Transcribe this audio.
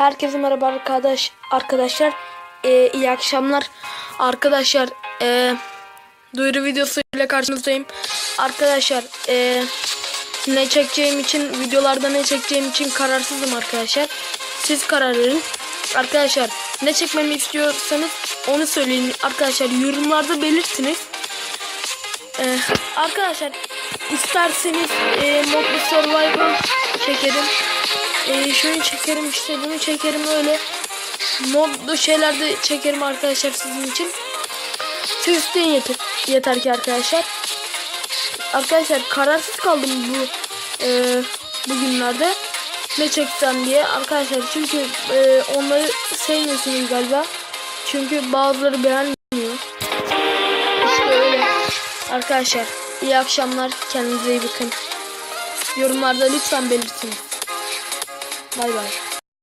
Herkese merhaba arkadaş arkadaşlar. Ee, iyi akşamlar arkadaşlar. ee, duyuru videosu ile karşınızdayım. Arkadaşlar ee, ne çekeceğim için videolarda ne çekeceğim için kararsızım arkadaşlar. Siz karar verin. Arkadaşlar ne çekmemi istiyorsanız onu söyleyin. Arkadaşlar yorumlarda belirtiniz. Ee, arkadaşlar isterseniz e, Modlu Survival çekerim. E, şunu çekerim bunu çekerim öyle. Modlu şeyler de çekerim arkadaşlar sizin için. Siz isteyin yeter, yeter ki arkadaşlar. Arkadaşlar kararsız kaldım bu e, bugünlerde. Ne çeksem diye arkadaşlar çünkü e, onları sevmiyorsunuz galiba. Çünkü bazıları beğenmiyor. İşte öyle. Arkadaşlar iyi akşamlar. Kendinize iyi bakın. Yorumlarda lütfen belirtin. Bay bay.